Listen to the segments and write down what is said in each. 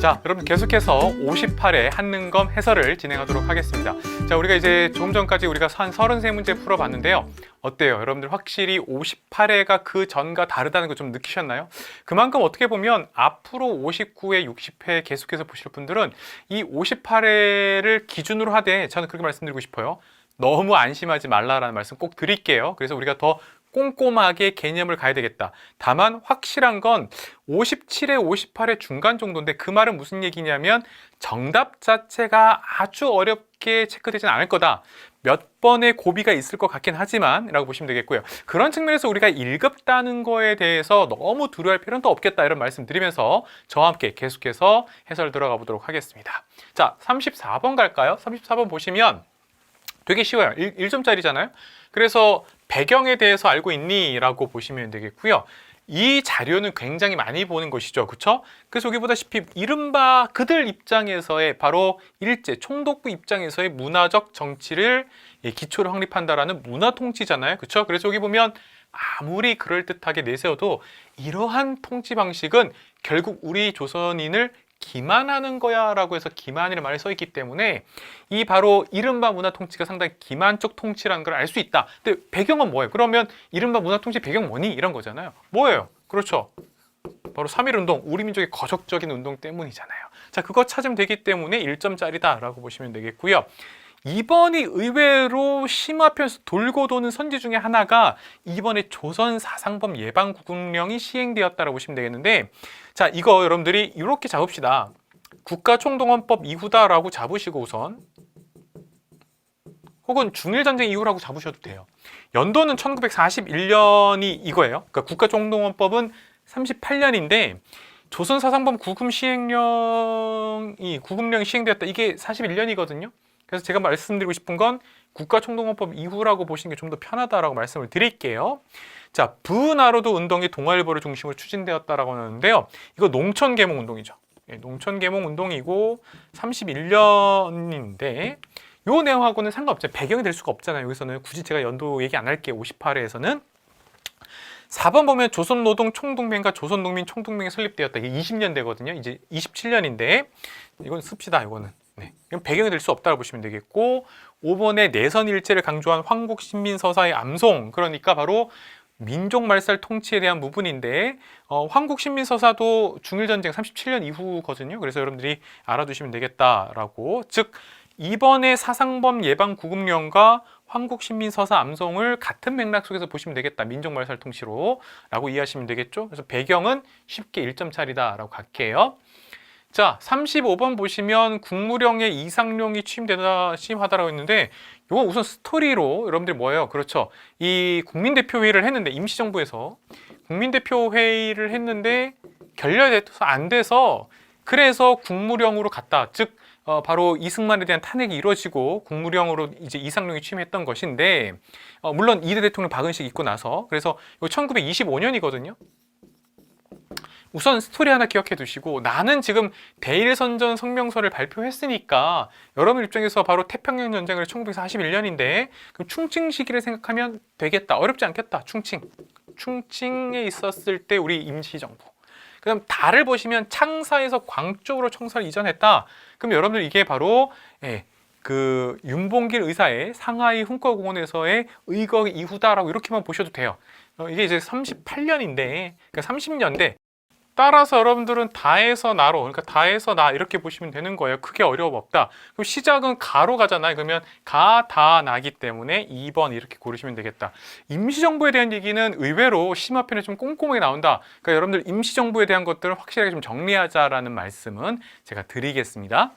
자, 여러분 계속해서 58회 한능검 해설을 진행하도록 하겠습니다. 자, 우리가 이제 조금 전까지 우리가 한 33문제 풀어봤는데요. 어때요? 여러분들 확실히 58회가 그 전과 다르다는 거 좀 느끼셨나요? 그만큼 어떻게 보면 앞으로 59회, 60회 계속해서 보실 분들은 이 58회를 기준으로 하되 저는 그렇게 말씀드리고 싶어요. 너무 안심하지 말라라는 말씀 꼭 드릴게요. 그래서 우리가 더 꼼꼼하게 개념을 가야 되겠다. 다만 확실한 건 57회, 58회 중간 정도인데 그 말은 무슨 얘기냐면 정답 자체가 아주 어렵게 체크되지는 않을 거다. 몇 번의 고비가 있을 것 같긴 하지만 라고 보시면 되겠고요. 그런 측면에서 우리가 1급 따는 거에 대해서 너무 두려워할 필요는 또 없겠다 이런 말씀 드리면서 저와 함께 계속해서 해설 들어가 보도록 하겠습니다. 자, 34번 갈까요? 34번 보시면 되게 쉬워요. 1, 1점짜리잖아요. 그래서 배경에 대해서 알고 있니? 라고 보시면 되겠고요. 이 자료는 굉장히 많이 보는 것이죠. 그렇죠? 그래서 여기 보다시피 이른바 그들 입장에서의 바로 일제 총독부 입장에서의 문화적 정치를 예, 기초를 확립한다라는 문화 통치잖아요. 그렇죠? 그래서 여기 보면 아무리 그럴듯하게 내세워도 이러한 통치 방식은 결국 우리 조선인을 기만하는 거야 라고 해서 기만이라는 말이 써 있기 때문에 이 바로 이른바 문화 통치가 상당히 기만적 통치라는 걸 알 수 있다. 근데 배경은 뭐예요? 그러면 이른바 문화 통치 배경 뭐니? 이런 거잖아요. 뭐예요? 그렇죠. 바로 3.1 운동, 우리 민족의 거적적인 운동 때문이잖아요. 자, 그거 찾으면 되기 때문에 1점짜리다 라고 보시면 되겠고요. 이번이 의외로 심화편에서 돌고 도는 선지 중에 하나가 이번에 조선 사상범 예방 구금령이 시행되었다라고 보시면 되겠는데 자 이거 여러분들이 이렇게 잡읍시다. 국가총동원법 이후다라고 잡으시고 우선 혹은 중일전쟁 이후라고 잡으셔도 돼요. 연도는 1941년이 이거예요. 그러니까 국가총동원법은 38년인데 조선 사상범 구금 시행령이 구금령이 시행되었다. 이게 41년이거든요. 그래서 제가 말씀드리고 싶은 건 국가총동원법 이후라고 보시는 게 좀 더 편하다라고 말씀을 드릴게요. 자, 부나로도 운동이 동아일보를 중심으로 추진되었다라고 하는데요. 이거 농촌 계몽 운동이죠. 예, 농촌 계몽 운동이고 31년인데 요 내용하고는 상관없죠. 배경이 될 수가 없잖아요. 여기서는 굳이 제가 연도 얘기 안 할게요. 58회에서는 4번 보면 조선노동 총동맹과 조선농민 총동맹이 설립되었다. 이게 20년대거든요. 이제 27년인데 이건 씁시다. 이거는. 네. 이건 배경이 될 수 없다고 보시면 되겠고 5번에 내선 일제를 강조한 황국 신민 서사의 암송 그러니까 바로 민족 말살 통치에 대한 부분인데 어, 황국 신민 서사도 중일 전쟁 37년 이후거든요. 그래서 여러분들이 알아두시면 되겠다라고 즉 이번에 사상범 예방 구금령과 황국 신민 서사 암송을 같은 맥락 속에서 보시면 되겠다. 민족 말살 통치로 라고 이해하시면 되겠죠. 그래서 배경은 쉽게 1점짜리다라고 갈게요. 자, 35번 보시면 국무령의 이상령이 취임되다 취임하다라고 했는데 이건 우선 스토리로 여러분들 뭐예요? 그렇죠. 이 국민대표 회의를 했는데 임시정부에서 국민대표 회의를 했는데 결렬돼서 안 돼서 그래서 국무령으로 갔다. 즉 어, 바로 이승만에 대한 탄핵이 이루어지고 국무령으로 이제 이상령이 취임했던 것인데 어, 물론 이대 대통령 박은식 있고 나서 그래서 이거 1925년이거든요. 우선 스토리 하나 기억해 두시고 나는 지금 대일 선전 성명서를 발표했으니까 여러분 입장에서 바로 태평양 전쟁을 1941년인데 그럼 충칭 시기를 생각하면 되겠다. 어렵지 않겠다. 충칭. 충칭에 있었을 때 우리 임시 정부. 그다음 달을 보시면 창사에서 광 쪽으로 청사를 이전했다. 그럼 여러분들 이게 바로 예, 그 윤봉길 의사의 상하이 hun커공원에서의 의거 이후다라고 이렇게만 보셔도 돼요. 어, 이게 이제 38년인데, 그러니까 30년대. 따라서 여러분들은 다에서 나로, 그러니까 다에서 나 이렇게 보시면 되는 거예요. 크게 어려움 없다. 그럼 시작은 가로 가잖아요. 그러면 가, 다, 나기 때문에 2번 이렇게 고르시면 되겠다. 임시정부에 대한 얘기는 의외로 심화편에 좀 꼼꼼하게 나온다. 그러니까 여러분들 임시정부에 대한 것들을 확실하게 좀 정리하자라는 말씀은 제가 드리겠습니다.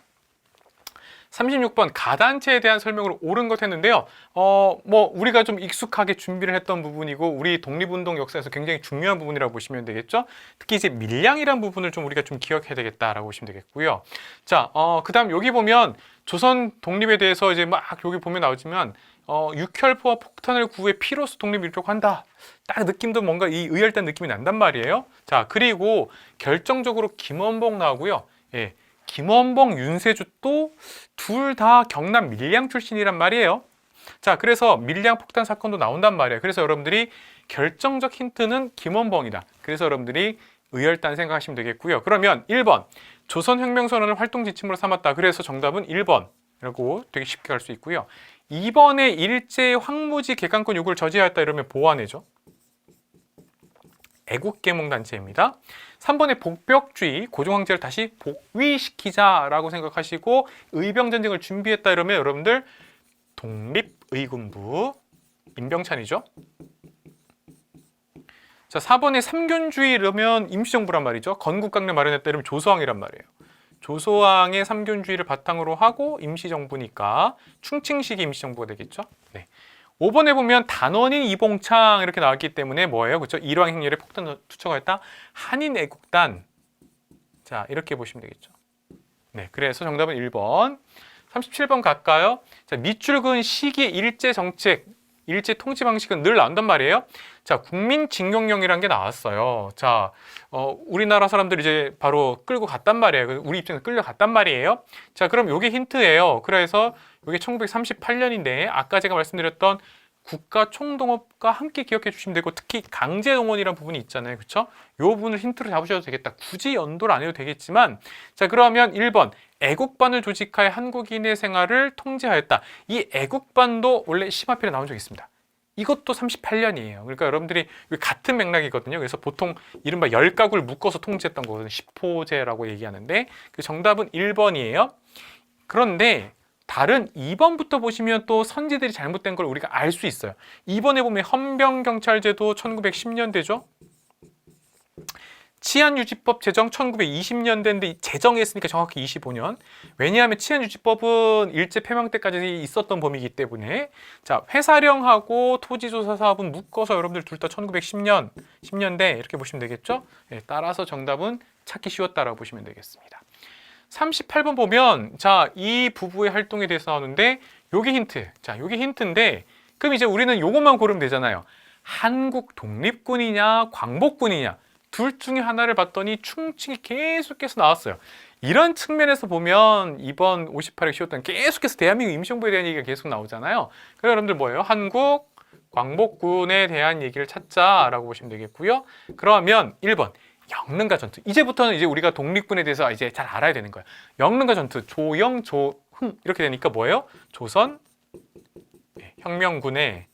36번 가단체에 대한 설명으로 옳은 것 했는데요. 어, 뭐 우리가 좀 익숙하게 준비를 했던 부분이고 우리 독립운동 역사에서 굉장히 중요한 부분이라고 보시면 되겠죠. 특히 이제 밀양이란 부분을 좀 우리가 좀 기억해야 되겠다라고 보시면 되겠고요. 자, 어, 그다음 여기 보면 조선 독립에 대해서 이제 막 여기 보면 나오지만 어, 육혈포와 폭탄을 구해 피로서 독립을 이룩한다. 딱 느낌도 뭔가 이 의열단 느낌이 난단 말이에요. 자, 그리고 결정적으로 김원봉 나오고요. 예. 김원봉, 윤세주도 둘다 경남 밀양 출신이란 말이에요. 자, 그래서 밀양 폭탄 사건도 나온단 말이에요. 그래서 여러분들이 결정적 힌트는 김원봉이다. 그래서 여러분들이 의열단 생각하시면 되겠고요. 그러면 1번 조선혁명선언을 활동 지침으로 삼았다. 그래서 정답은 1번이라고 되게 쉽게 갈 수 있고요. 2번에 일제 황무지 개강권 요구를 저지하였다 이러면 보완해죠. 애국계몽단체입니다. 3번에 복벽주의, 고종황제를 다시 복위시키자라고 생각하시고 의병전쟁을 준비했다 이러면 여러분들 독립의군부 임병찬이죠. 자, 4번에 삼균주의 이러면 임시정부란 말이죠. 건국강령 마련했다 이러면 조소왕이란 말이에요. 조소왕의 삼균주의를 바탕으로 하고 임시정부니까 충칭식 임시정부가 되겠죠. 네. 5번에 보면 단원인 이봉창 이렇게 나왔기 때문에 뭐예요? 그렇죠? 일왕 행렬에 폭탄 투척하였다. 한인 애국단. 자, 이렇게 보시면 되겠죠. 네, 그래서 정답은 1번. 37번 갈까요? 자, 밑줄 그은 시기 일제 정책, 일제 통치 방식은 늘 나온단 말이에요. 자, 국민 징용령이라는 게 나왔어요. 자, 어, 우리나라 사람들이 이제 바로 끌고 갔단 말이에요. 그래서 우리 입장에서 끌려갔단 말이에요. 자, 그럼 요게 힌트예요. 그래서 요게 1938년인데 아까 제가 말씀드렸던 국가 총동업과 함께 기억해 주시면 되고 특히 강제 동원이라는 부분이 있잖아요. 그렇죠? 요 부분을 힌트로 잡으셔도 되겠다. 굳이 연도를 안 해도 되겠지만 자, 그러면 1번 애국반을 조직하여 한국인의 생활을 통제하였다. 이 애국반도 원래 심화편에 나온 적이 있습니다. 이것도 38년이에요. 그러니까 여러분들이 같은 맥락이거든요. 그래서 보통 이른바 열 가구를 묶어서 통제했던 거거든요. 10호제라고 얘기하는데 그 정답은 1번이에요. 그런데 다른 2번부터 보시면 또 선지들이 잘못된 걸 우리가 알 수 있어요. 2번에 보면 헌병경찰제도 1910년대죠. 치안유지법 제정 1920년대인데 제정했으니까 정확히 25년. 왜냐하면 치안유지법은 일제 폐망 때까지 있었던 범위이기 때문에 자 회사령하고 토지조사 사업은 묶어서 여러분들 둘 다 1910년 10년대 이렇게 보시면 되겠죠. 네, 따라서 정답은 찾기 쉬웠다라고 보시면 되겠습니다. 38번 보면 자 이 부부의 활동에 대해서 나오는데 요게 힌트. 자 요게 힌트인데 그럼 이제 우리는 요것만 고르면 되잖아요. 한국 독립군이냐 광복군이냐 둘 중에 하나를 봤더니 충칭이 계속해서 나왔어요. 이런 측면에서 보면 이번 58회 쉬웠던 계속해서 대한민국 임시정부에 대한 얘기가 계속 나오잖아요. 그래서 여러분들 뭐예요? 한국 광복군에 대한 얘기를 찾자라고 보시면 되겠고요. 그러면 1번 영릉가 전투. 이제부터는 이제 우리가 독립군에 대해서 이제 잘 알아야 되는 거예요. 영릉가 전투 조영 조흥 이렇게 되니까 뭐예요? 조선 예, 혁명군의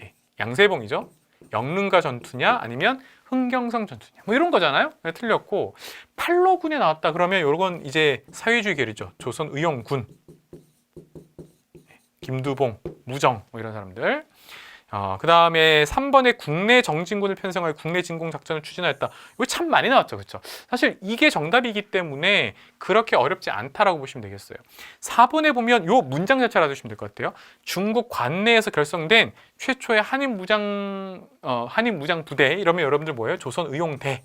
예, 양세봉이죠. 영릉가 전투냐 아니면 흥경성 전투냐 뭐 이런 거잖아요. 네, 틀렸고 팔로군에 나왔다 그러면 요건 이제 사회주의 계열이죠. 조선 의용군 예, 김두봉, 무정 뭐 이런 사람들. 어, 그 다음에 3번에 국내 정진군을 편성하여 국내 진공 작전을 추진하였다. 이거 참 많이 나왔죠. 그렇죠? 사실 이게 정답이기 때문에 그렇게 어렵지 않다라고 보시면 되겠어요. 4번에 보면 요 문장 자체를 알아두시면 될 것 같아요. 중국 관내에서 결성된 최초의 한인 무장 어, 한인 무장 부대 이러면 여러분들 뭐예요? 조선 의용대.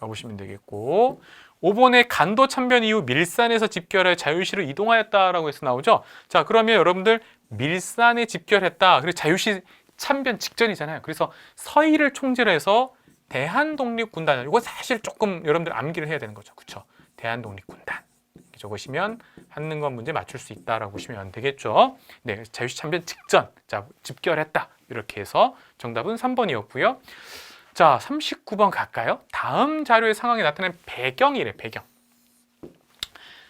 가보시면 되겠고 5번에 간도 참변 이후 밀산에서 집결해 자유시로 이동하였다라고 해서 나오죠. 자, 그러면 여러분들 밀산에 집결했다. 그리고 자유시 참변 직전이잖아요. 그래서 서희를 총재로 해서 대한독립군단. 이거 사실 조금 여러분들 암기를 해야 되는 거죠. 그렇죠? 대한독립군단. 이렇게 적으시면 한능건 문제 맞출 수 있다라고 보시면 되겠죠. 네, 자유시 참변 직전. 자, 집결했다. 이렇게 해서 정답은 3번이었고요. 자, 39번 갈까요? 다음 자료의 상황이 나타낸 배경이래, 배경.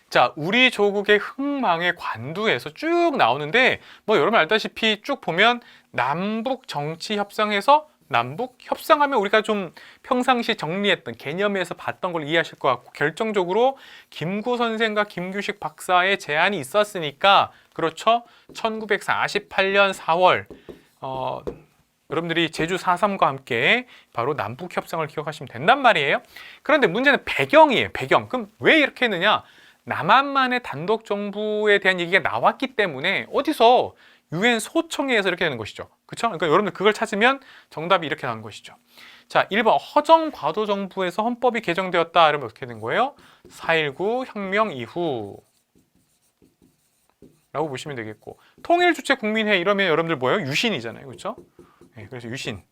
자, 우리 조국의 흥망의 관두에서 쭉 나오는데 뭐 여러분 알다시피 쭉 보면 남북 정치 협상에서 남북 협상하면 우리가 좀 평상시 정리했던 개념에서 봤던 걸 이해하실 것 같고 결정적으로 김구 선생과 김규식 박사의 제안이 있었으니까 그렇죠. 1948년 4월 어 여러분들이 제주 4.3과 함께 바로 남북 협상을 기억하시면 된단 말이에요. 그런데 문제는 배경이에요. 배경. 그럼 왜 이렇게 했느냐? 남한만의 단독 정부에 대한 얘기가 나왔기 때문에 어디서 유엔 소총회에서 이렇게 되는 것이죠. 그렇죠? 그러니까 여러분들 그걸 찾으면 정답이 이렇게 나온 것이죠. 자, 1번 허정 과도 정부에서 헌법이 개정되었다. 이러면 어떻게 된 거예요? 4.19 혁명 이후 라고 보시면 되겠고 통일 주체 국민회 이러면 여러분들 뭐예요? 유신이잖아요. 그렇죠? 네, 그래서 유신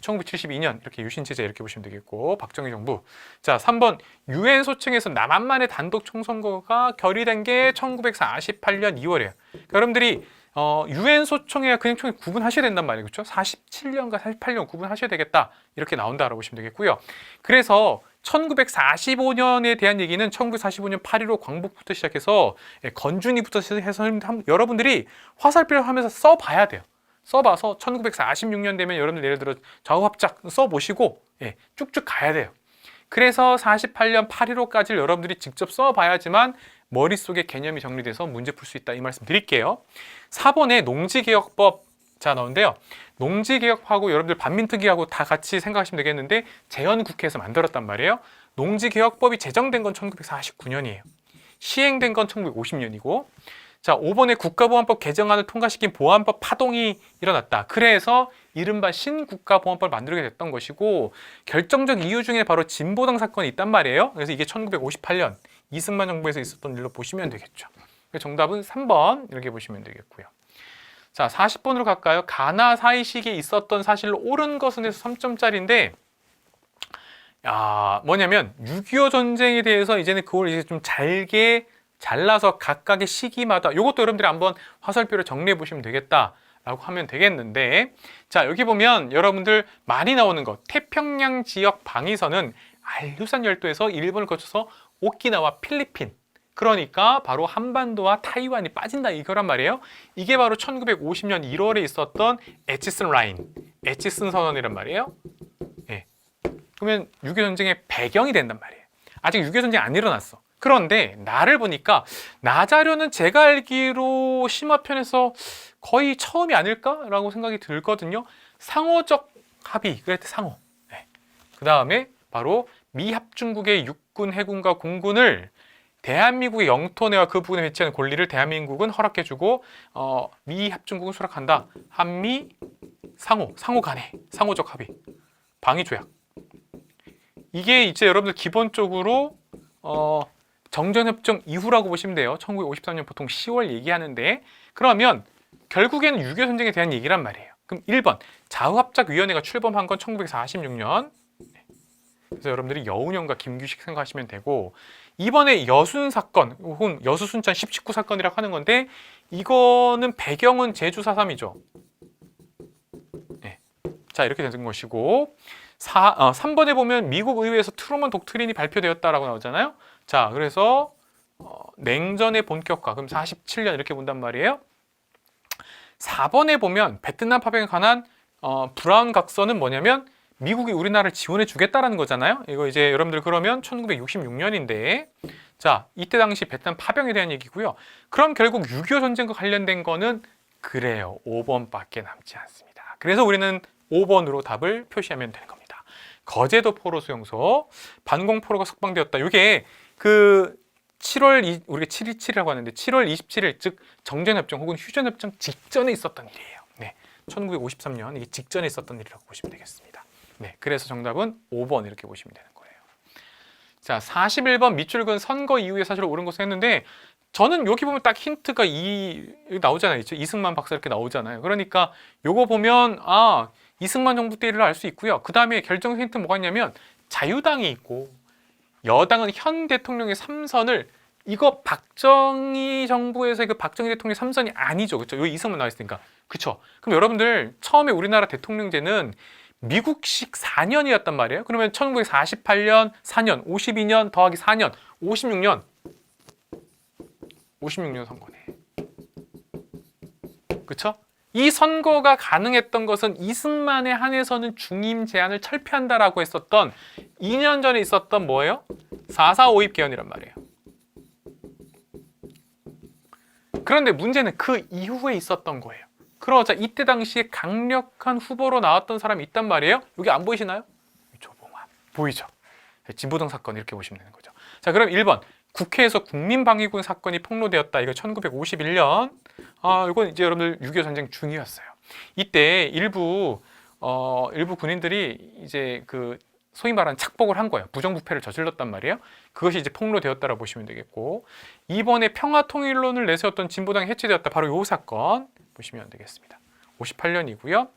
1972년 이렇게 유신 체제 이렇게 보시면 되겠고 박정희 정부 자 3번 유엔 소청에서 남한만의 단독 총선거가 결의된 게 1948년 2월이에요 그러니까 여러분들이 어, 유엔 소총회와 근행총회 구분하셔야 된단 말이에요. 그렇죠? 47년과 48년 구분하셔야 되겠다. 이렇게 나온다라고 보시면 되겠고요. 그래서 1945년에 대한 얘기는 1945년 8.15 광복부터 시작해서 예, 건준이부터 해서 한- 여러분들이 화살표를 하면서 써봐야 돼요. 써봐서 1946년 되면 여러분들 예를 들어 좌우합작 써보시고 예, 쭉쭉 가야 돼요. 그래서 48년 8.15까지를 여러분들이 직접 써봐야지만 머릿속에 개념이 정리돼서 문제 풀 수 있다 이 말씀 드릴게요. 4번에 농지개혁법 자 나오는데요. 농지개혁하고 여러분들 반민특위하고 다 같이 생각하시면 되겠는데 재헌국회에서 만들었단 말이에요. 농지개혁법이 제정된 건 1949년이에요. 시행된 건 1950년이고 자 5번에 국가보안법 개정안을 통과시킨 보안법 파동이 일어났다. 그래서 이른바 신국가보안법을 만들게 됐던 것이고 결정적 이유 중에 바로 진보당 사건이 있단 말이에요. 그래서 이게 1958년 이승만 정부에서 있었던 일로 보시면 되겠죠. 그래서 정답은 3번 이렇게 보시면 되겠고요. 자, 40번으로 갈까요? 가나 사이식에 있었던 사실로 옳은 것은 해서 3점짜리인데 야, 뭐냐면 6.25 전쟁에 대해서 이제는 그걸 이제 좀 잘게 잘라서 각각의 시기마다 이것도 여러분들이 한번 화살표를 정리해 보시면 되겠다 라고 하면 되겠는데 자, 여기 보면 여러분들 많이 나오는 것 태평양 지역 방위선은 알류산 열도에서 일본을 거쳐서 오키나와 필리핀 그러니까 바로 한반도와 타이완이 빠진다 이거란 말이에요. 이게 바로 1950년 1월에 있었던 에치슨 라인, 에치슨 선언이란 말이에요. 예. 그러면 6.25 전쟁의 배경이 된단 말이에요. 아직 6.25 전쟁이 안 일어났어. 그런데 나를 보니까 나 자료는 제가 알기로 심화편에서 거의 처음이 아닐까라고 생각이 들거든요. 상호적 합의, 그랬대 상호. 네. 그 다음에 바로 미합중국의 육군, 해군과 공군을 대한민국의 영토 내와 그 부분에 배치하는 권리를 대한민국은 허락해주고 어, 미합중국은 수락한다. 한미 상호, 상호 간의 상호적 합의, 방위 조약. 이게 이제 여러분들 기본적으로 어, 정전협정 이후라고 보시면 돼요. 1953년 보통 10월 얘기하는데 그러면 결국에는 6.25 전쟁에 대한 얘기란 말이에요. 그럼 1번 자우합작위원회가 출범한 건 1946년. 그래서 여러분들이 여운형과 김규식 생각하시면 되고 이번에 여순 사건 혹은 여수순천 1019 사건이라고 하는 건데 이거는 배경은 제주 4.3이죠. 네. 자 이렇게 된 것이고 사, 어, 3번에 보면 미국 의회에서 트루먼 독트린이 발표되었다라고 나오잖아요. 자 그래서 어, 냉전의 본격화 그럼 47년 이렇게 본단 말이에요. 4번에 보면 베트남 파병에 관한 어, 브라운 각서는 뭐냐면 미국이 우리나라를 지원해 주겠다라는 거잖아요. 이거 이제 여러분들 그러면 1966년인데 자 이때 당시 베트남 파병에 대한 얘기고요. 그럼 결국 6.25 전쟁과 관련된 거는 그래요. 5번밖에 남지 않습니다. 그래서 우리는 5번으로 답을 표시하면 되는 겁니다. 거제도 포로 수용소 반공 포로가 석방되었다. 이게 그 7월 이, 우리가 727이라고 하는데 7월 27일 즉 정전협정 혹은 휴전협정 직전에 있었던 일이에요. 네, 1953년 이게 직전에 있었던 일이라고 보시면 되겠습니다. 네, 그래서 정답은 5번 이렇게 보시면 되는 거예요. 자, 41번 밑줄근 선거 이후에 사실 옳은 것을 했는데 저는 여기 보면 딱 힌트가 이 나오잖아요. 있죠? 이승만 박사 이렇게 나오잖아요. 그러니까 요거 보면 아 이승만 정부 때를 알 수 있고요. 그 다음에 결정 힌트 뭐가 있냐면 자유당이 있고 여당은 현 대통령의 삼선을 이거 박정희 정부에서의 그 박정희 대통령 의 삼선이 아니죠. 그렇죠? 여기 이승만 나와 있으니까. 그렇죠? 그럼 여러분들 처음에 우리나라 대통령제는 미국식 4년이었단 말이에요. 그러면 1948년 4년, 52년 더하기 4년, 56년 56년 선거네. 그렇죠? 이 선거가 가능했던 것은 이승만에 한해서는 중임 제한을 철폐한다라고 했었던 2년 전에 있었던 뭐예요? 4.4 5입 개헌이란 말이에요. 그런데 문제는 그 이후에 있었던 거예요. 그러자 이때 당시에 강력한 후보로 나왔던 사람이 있단 말이에요. 여기 안 보이시나요? 조봉환. 보이죠? 진보당 사건 이렇게 보시면 되는 거죠. 자, 그럼 1번. 국회에서 국민방위군 사건이 폭로되었다. 이거 1951년. 아, 이건 이제 여러분들 6.25 전쟁 중이었어요. 이때 일부 어, 일부 군인들이 이제 그 소위 말하는 착복을 한 거예요. 부정부패를 저질렀단 말이에요. 그것이 이제 폭로되었다라고 보시면 되겠고 이번에 평화통일론을 내세웠던 진보당이 해체되었다. 바로 요 사건 보시면 되겠습니다. 58년이고요.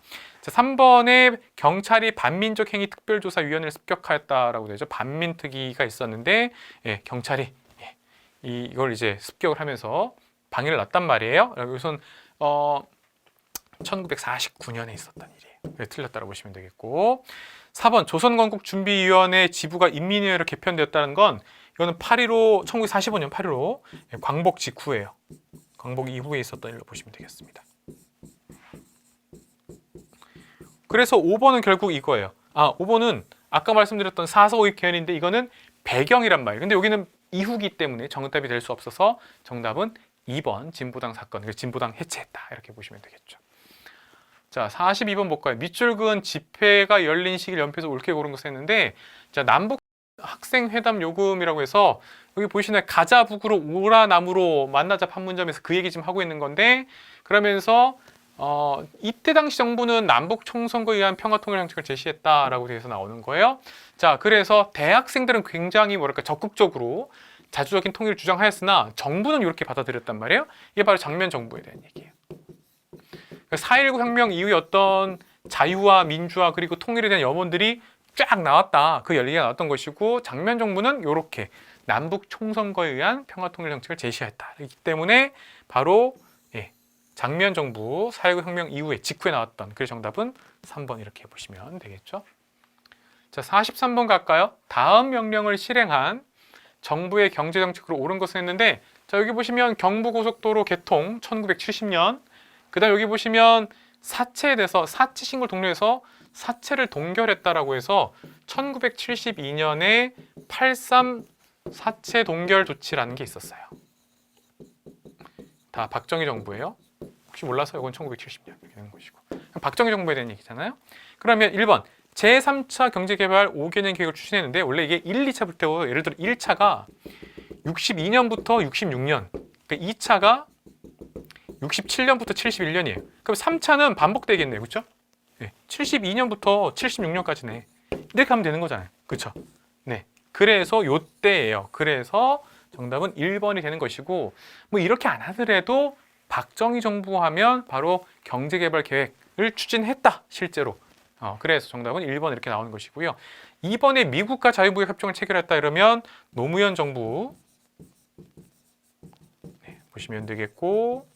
자, 3번에 경찰이 반민족 행위 특별조사위원회를 습격하였다라고 되죠. 반민특위가 있었는데 예, 경찰이 예, 이- 이걸 이제 습격을 하면서 방해를 놨단 말이에요. 우선 어 1949년에 있었던 일이에요. 네, 틀렸다고 보시면 되겠고 4번 조선건국 준비위원회 지부가 인민위원회로 개편되었다는 건 이거는 8.15 1945년 8.15 예, 광복 직후예요. 광복 이후에 있었던 일로 보시면 되겠습니다. 그래서 5번은 결국 이거예요. 아, 5번은 아까 말씀드렸던 4, 4, 5의 개헌인데 이거는 배경이란 말이에요. 근데 여기는 이후기 때문에 정답이 될 수 없어서 정답은 2번 진보당 사건, 그러니까 진보당 해체했다 이렇게 보시면 되겠죠. 자, 42번 볼까요? 밑줄 그은 집회가 열린 시기를 연표해서 옳게 고른 것을 했는데 자, 남북 학생 회담 요금이라고 해서 여기 보시나요? 가자 북으로 오라 남으로 만나자 판문점에서 그 얘기 지금 하고 있는 건데 그러면서 어, 이때 당시 정부는 남북 총선거에 의한 평화 통일 정책을 제시했다라고 돼서 나오는 거예요. 자, 그래서 대학생들은 굉장히 뭐랄까 적극적으로 자주적인 통일을 주장하였으나 정부는 이렇게 받아들였단 말이에요. 이게 바로 장면 정부에 대한 얘기예요. 4.19 혁명 이후에 어떤 자유와 민주화 그리고 통일에 대한 염원들이 쫙 나왔다. 그 열리가 나왔던 것이고 장면 정부는 이렇게 남북 총선거에 의한 평화 통일 정책을 제시했다. 그렇기 때문에 바로 예, 장면 정부 4.19 혁명 이후에 직후에 나왔던 그 정답은 3번 이렇게 보시면 되겠죠. 자, 43번 갈까요? 다음 명령을 실행한 정부의 경제 정책으로 옳은 것을 했는데 자, 여기 보시면 경부고속도로 개통 1970년 그다음 여기 보시면 사체에 대해서 사체 신고 동료에서 사체를 동결했다라고 해서 1972년에 83 사체 동결 조치라는 게 있었어요. 다 박정희 정부예요. 혹시 몰라서 이건 1970년 이렇게 되는 것이고. 박정희 정부에 대한 얘기잖아요. 그러면 1번 제3차 경제개발 5개년 계획을 추진했는데 원래 이게 1, 2차 부터 예를 들어 1차가 62년부터 66년 그러니까 2차가 67년부터 71년이에요. 그럼 3차는 반복되겠네요. 그렇죠? 네. 72년부터 76년까지네. 이렇게 하면 되는 거잖아요. 그렇죠? 네. 그래서 요때예요. 그래서 정답은 1번이 되는 것이고 뭐 이렇게 안 하더라도 박정희 정부 하면 바로 경제개발 계획을 추진했다. 실제로. 어, 그래서 정답은 1번 이렇게 나오는 것이고요. 2번에 미국과 자유무역 협정을 체결했다 이러면 노무현 정부 네, 보시면 되겠고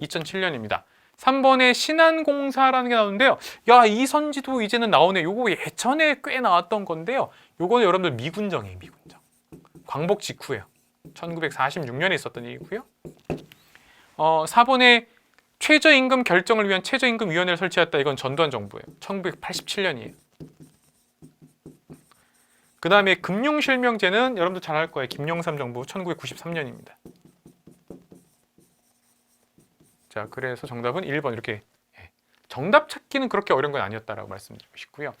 2007년입니다. 3번에 신한공사라는 게 나오는데요. 야, 이 선지도 이제는 나오네. 요거 예전에 꽤 나왔던 건데요. 요거는 여러분들 미군정이에요, 미군정. 광복 직후예요. 1946년에 있었던 일이고요. 어, 4번에 최저임금 결정을 위한 최저임금위원회를 설치했다. 이건 전두환 정부예요. 1987년이에요. 그 다음에 금융실명제는 여러분들 잘알 거예요. 김영삼 정부 1993년입니다. 자, 그래서 정답은 1번 이렇게 예. 정답 찾기는 그렇게 어려운 건 아니었다라고 말씀드리고 싶고요.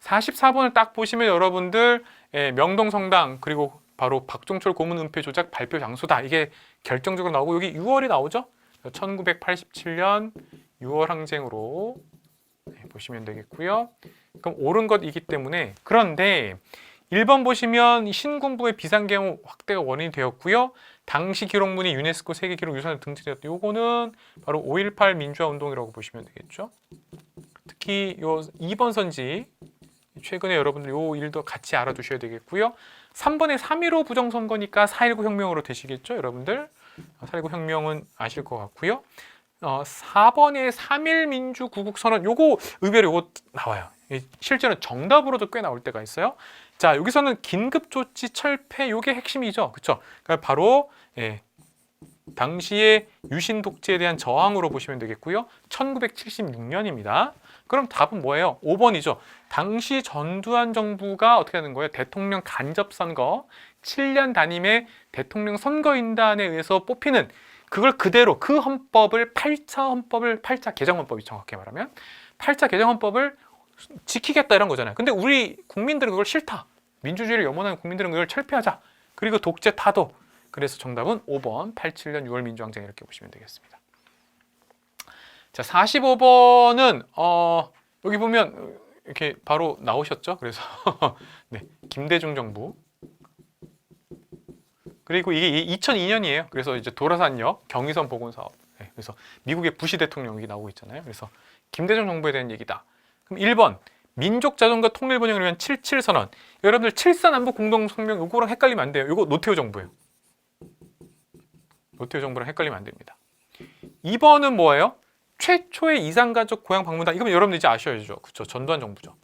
44번을 딱 보시면 여러분들 예, 명동성당 그리고 바로 박종철 고문 은폐 조작 발표 장소다. 이게 결정적으로 나오고 여기 6월이 나오죠. 1987년 6월 항쟁으로 예, 보시면 되겠고요. 그럼 옳은 것이기 때문에 그런데 1번 보시면 이 신군부의 비상계엄 확대가 원인이 되었고요. 당시 기록문이 유네스코 세계기록 유산에 등재되었다. 요거는 바로 5.18 민주화 운동이라고 보시면 되겠죠. 특히 요 2번 선지 최근에 여러분들 요 일도 같이 알아두셔야 되겠고요. 3번에 3.15 부정선거니까 4.19 혁명으로 되시겠죠, 여러분들? 4.19 혁명은 아실 것 같고요. 어, 4번에 3.1 민주 구국 선언 요거 의외로 요거 나와요. 실제로 정답으로도 꽤 나올 때가 있어요. 자, 여기서는 긴급 조치 철폐 요게 핵심이죠. 그렇죠? 그러니까 바로 예, 당시의 유신 독재에 대한 저항으로 보시면 되겠고요. 1976년입니다. 그럼 답은 뭐예요? 5번이죠. 당시 전두환 정부가 어떻게 하는 거예요? 대통령 간접 선거 7년 단임의 대통령 선거인단에 의해서 뽑히는 그걸 그대로 그 헌법을 8차 헌법을 8차 개정 헌법이 정확히 말하면 8차 개정 헌법을 지키겠다 이런 거잖아요. 근데 우리 국민들은 그걸 싫다. 민주주의를 염원하는 국민들은 그걸 철폐하자. 그리고 독재 타도. 그래서 정답은 5번 87년 6월 민주항쟁 이렇게 보시면 되겠습니다. 자, 45번은 어, 여기 보면 이렇게 바로 나오셨죠? 그래서 네, 김대중 정부 그리고 이게 2002년이에요. 그래서 이제 도라산역 경의선 복원 사업. 네, 그래서 미국의 부시 대통령이 나오고 있잖아요. 그래서 김대중 정부에 대한 얘기다. 그럼 1번 민족 자존과 통일 번영을 위한 77 선언. 여러분들 7사 남북 공동 성명 요거랑 헷갈리면 안 돼요. 요거 노태우 정부예요. 노태우 정부랑 헷갈리면 안 됩니다. 2번은 뭐예요? 최초의 이산가족 고향 방문단. 이건 여러분들 이제 아셔야죠. 그렇죠. 전두환 정부죠.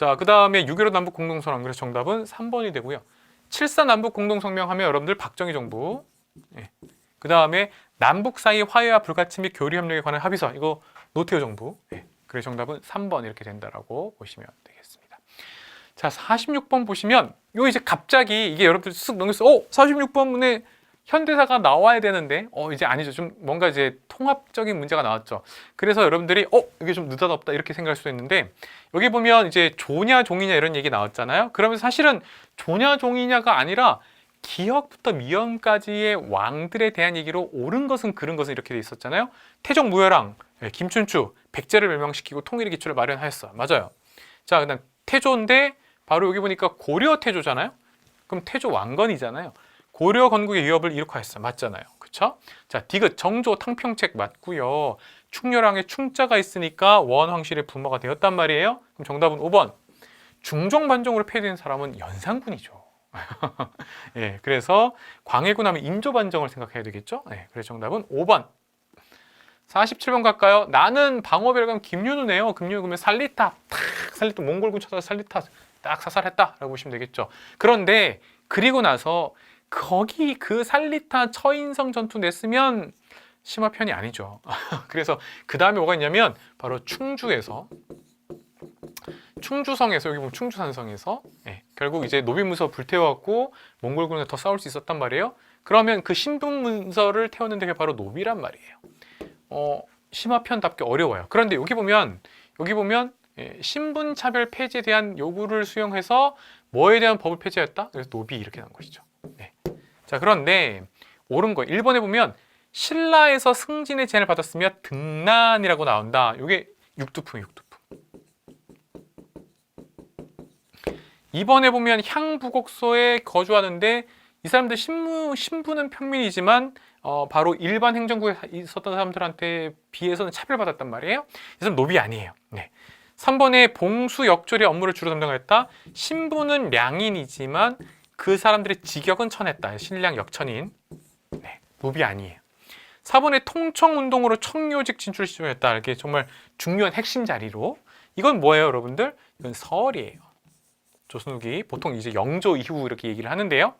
자, 그 다음에 6.15 남북 공동선언. 그래서 정답은 3번이 되고요. 7.4 남북 공동성명 하면 여러분들 박정희 정부. 예. 그 다음에 남북 사이 화해와 불가침 및 교류 협력에 관한 합의서. 이거 노태우 정부. 예. 그래서 정답은 3번 이렇게 된다라고 보시면 되겠습니다. 자, 46번 보시면 요 이제 갑자기 이게 여러분들 쓱 넘겼어. 어, 46번에 현대사가 나와야 되는데 어 이제 아니죠. 좀 뭔가 이제 통합적인 문제가 나왔죠. 그래서 여러분들이 어 이게 좀 느닷없다 이렇게 생각할 수도 있는데 여기 보면 이제 조냐 종이냐 이런 얘기 나왔잖아요. 그러면서 사실은 조냐 종이냐가 아니라 기역부터 미연까지의 왕들에 대한 얘기로 옳은 것은 그른 것은 이렇게 돼 있었잖아요. 태종 무열왕, 예, 김춘추, 백제를 멸망시키고 통일의 기초를 마련하였어. 맞아요. 자, 그다음 태조인데 바로 여기 보니까 고려 태조잖아요. 그럼 태조 왕건이잖아요. 고려 건국의 위협을 이룩하였어. 맞잖아요. 그쵸? 자, 디귿 정조 탕평책 맞고요. 충렬왕의 충자가 있으니까 원황실의 부모가 되었단 말이에요. 그럼 정답은 5번. 중종 반정으로 폐위된 사람은 연산군이죠. 예, 그래서 광해군 하면 인조 반정을 생각해야 되겠죠? 예, 그래서 정답은 5번. 47번 갈까요? 나는 방어별감 김윤우네요. 김윤우 그러면 살리타 탁 살리타 몽골군 쳐서 살리타 딱 사살했다 라고 보시면 되겠죠. 그런데 그리고 나서 거기 그 살리타 처인성 전투 냈으면 심화 편이 아니죠. 그래서 그 다음에 뭐가 있냐면 바로 충주에서 충주성에서 여기 보면 충주산성에서 예, 결국 이제 노비문서 불태워갖고 몽골군에 더 싸울 수 있었단 말이에요. 그러면 그 신분 문서를 태우는 데가 바로 노비란 말이에요. 어, 심화편답게 어려워요. 그런데 여기 보면 여기 보면 예, 신분 차별 폐지에 대한 요구를 수용해서 뭐에 대한 법을 폐지했다? 그래서 노비 이렇게 나온 것이죠. 네. 자 그런데 옳은 거 1번에 보면 신라에서 승진의 제안을 받았으며 등난이라고 나온다. 이게 육두품 육두품. 2번에 보면 향부곡소에 거주하는데 이 사람들 신부, 신부는 평민이지만 어, 바로 일반 행정국에 있었던 사람들한테 비해서는 차별받았단 말이에요. 이 사람 노비 아니에요. 네. 3번에 봉수 역졸의 업무를 주로 담당했다. 신부는 량인이지만 그 사람들의 직역은 천했다. 신량 역천인. 네. 노비 아니에요. 4번에 통청운동으로 청요직 진출을 시도했다. 이렇게 정말 중요한 핵심 자리로. 이건 뭐예요, 여러분들? 이건 서얼이에요. 조선 후기 보통 이제 영조 이후 이렇게 얘기를 하는데요.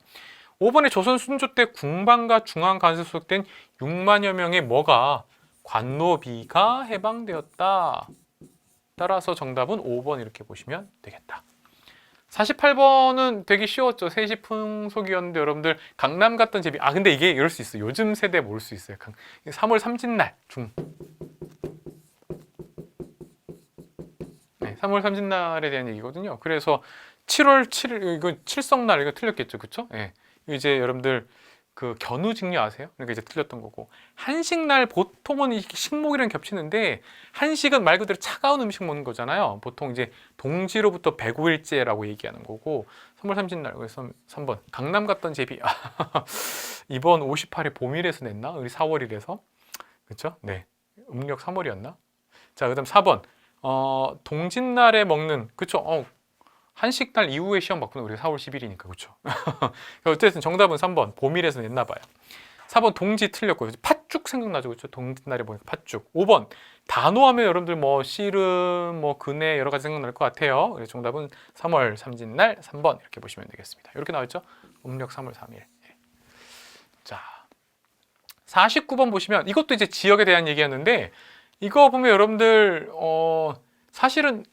5번에 조선 순조 때 궁방과 중앙 관세 소속된 6만여 명의 뭐가 관노비가 해방되었다. 따라서 정답은 5번 이렇게 보시면 되겠다. 48번은 되게 쉬웠죠. 세시 풍속이었는데 여러분들 강남 갔던 제비. 아 근데 이게 이럴 수 있어요. 요즘 세대 모를 수 있어요. 3월 삼진날 중. 네, 3월 삼진날에 대한 얘기거든요. 그래서 7월 7일 이거 칠성날 이거 틀렸겠죠, 그렇죠? 예. 이제 여러분들 그 견우직녀 아세요? 그러니까 이제 틀렸던 거고 한식날 보통은 이 식목이랑 겹치는데 한식은 말 그대로 차가운 음식 먹는 거잖아요. 보통 이제 동지로부터 105일째라고 얘기하는 거고 3월 30날 그래서 3번 강남 갔던 제비 이번 58회 봄일에서 냈나? 우리 4월이라서 그렇죠? 네 음력 3월이었나? 자 그다음 4번 어, 동짓날에 먹는 그쵸? 어, 한식 날 이후에 시험 봤구나. 우리가 4월 10일이니까 그렇죠. 어쨌든 정답은 3번 봄일에서 냈나 봐요. 4번 동지 틀렸고 팥죽 생각나죠. 그렇죠? 동짓날에 보니까 팥죽. 5번 단호하면 여러분들 뭐 씨름, 뭐 근해 여러 가지 생각날 것 같아요. 그래서 정답은 3월 삼진날 3번 이렇게 보시면 되겠습니다. 이렇게 나왔죠? 음력 3월 3일. 자, 49번 보시면 이것도 이제 지역에 대한 얘기였는데 이거 보면 여러분들 어 사실은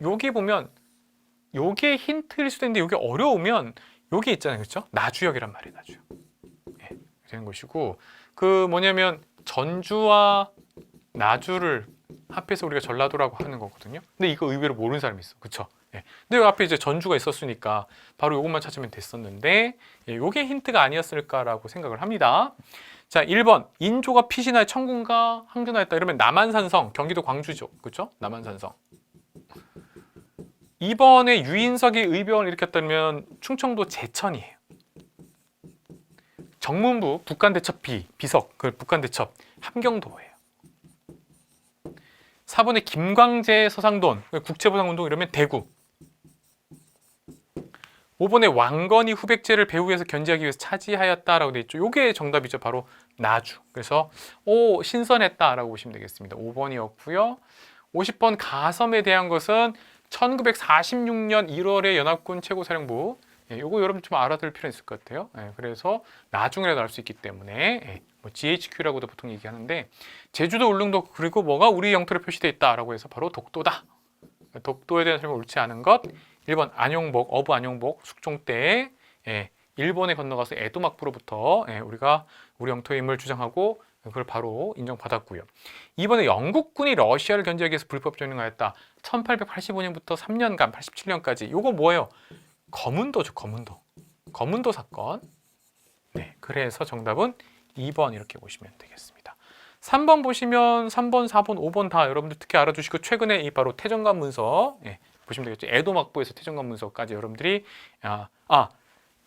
여기 보면 요게 힌트일 수도 있는데 요게 어려우면 요게 있잖아요. 그렇죠? 나주역이란 말이에요. 나주역. 예, 되는 것이고 그 뭐냐면 전주와 나주를 합해서 우리가 전라도라고 하는 거거든요. 근데 이거 의외로 모르는 사람이 있어. 그렇죠? 예. 근데 요 앞에 이제 전주가 있었으니까 바로 요것만 찾으면 됐었는데 예, 요게 힌트가 아니었을까라고 생각을 합니다. 자, 1번 인조가 피신하여 청군과 항전하였다. 이러면 남한산성, 경기도 광주죠. 그렇죠? 남한산성. 2번에 유인석이 의병을 일으켰다면 충청도 제천이에요. 정문부 북한대첩 비, 비석, 그 북한대첩 함경도예요. 4번에 김광재 서상돈, 국채보상운동 이러면 대구. 5번에 왕건이 후백제를 배후에서 견제하기 위해서 차지하였다라고 돼 있죠. 요게 정답이죠. 바로 나주. 그래서 오 신선했다라고 보시면 되겠습니다. 5번이었고요. 50번 가섬에 대한 것은 1946년 1월에 연합군 최고사령부 예, 요거 여러분 좀 알아둘 필요 있을 것 같아요. 예, 그래서 나중이라도 알 수 있기 때문에 예, 뭐 GHQ라고도 보통 얘기하는데 제주도 울릉도 그리고 뭐가 우리 영토로 표시되어 있다라고 해서 바로 독도다. 독도에 대한 설명 옳지 않은 것 1번 안용복 어부 안용복 숙종 때 예, 일본에 건너가서 에도막부로부터 예, 우리가 우리 영토임을 주장하고 그걸 바로 인정받았고요. 이번에 영국군이 러시아를 견제하기 위해서 불법 전횡하였다. 1885년부터 3년간 87년까지 요거 뭐예요? 거문도죠, 거문도. 거문도 사건. 네, 그래서 정답은 2번 이렇게 보시면 되겠습니다. 3번 보시면 3번, 4번, 5번 다 여러분들 특히 알아두시고 최근에 이 바로 태정관 문서 예, 보시면 되겠죠. 에도 막부에서 태정관 문서까지 여러분들이 아, 아,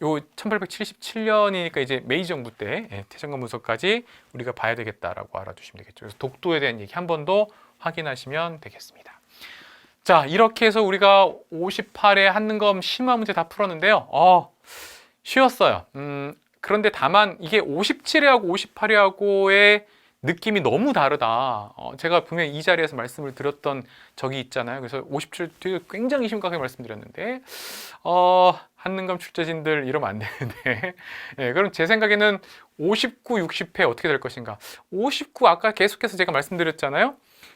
요 1877년이니까 이제 메이지 정부 때 예, 태정관 문서까지 우리가 봐야 되겠다라고 알아두시면 되겠죠. 그래서 독도에 대한 얘기 한 번 더 확인하시면 되겠습니다. 자, 이렇게 해서 우리가 58회 한능검 심화 문제 다 풀었는데요. 어, 쉬웠어요. 음, 그런데 다만 이게 57회하고 58회하고의 느낌이 너무 다르다. 어, 제가 분명히 이 자리에서 말씀을 드렸던 적이 있잖아요. 그래서 57 되게 굉장히 심각하게 말씀드렸는데, 어, 한능검 출제진들 이러면 안 되는데. 예, 그럼 제 생각에는 59, 60회 어떻게 될 것인가? 59 아까 계속해서 제가 말씀드렸잖아요.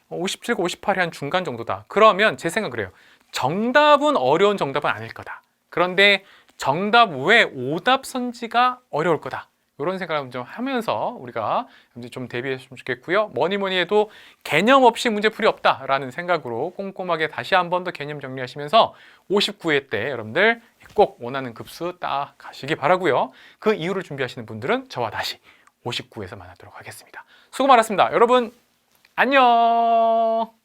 57과 58이 한 중간 정도다. 그러면 제 생각은 그래요. 정답은 어려운 정답은 아닐 거다. 그런데 정답 외에 오답 선지가 어려울 거다. 이런 생각을 좀 하면서 우리가 좀 대비했으면 좋겠고요. 뭐니 뭐니 해도 개념 없이 문제풀이 없다라는 생각으로 꼼꼼하게 다시 한 번 더 개념 정리하시면서 59회 때 여러분들 꼭 원하는 급수 딱 가시기 바라고요. 그 이유를 준비하시는 분들은 저와 다시 59에서 만나도록 하겠습니다. 수고 많았습니다. 여러분 안녕.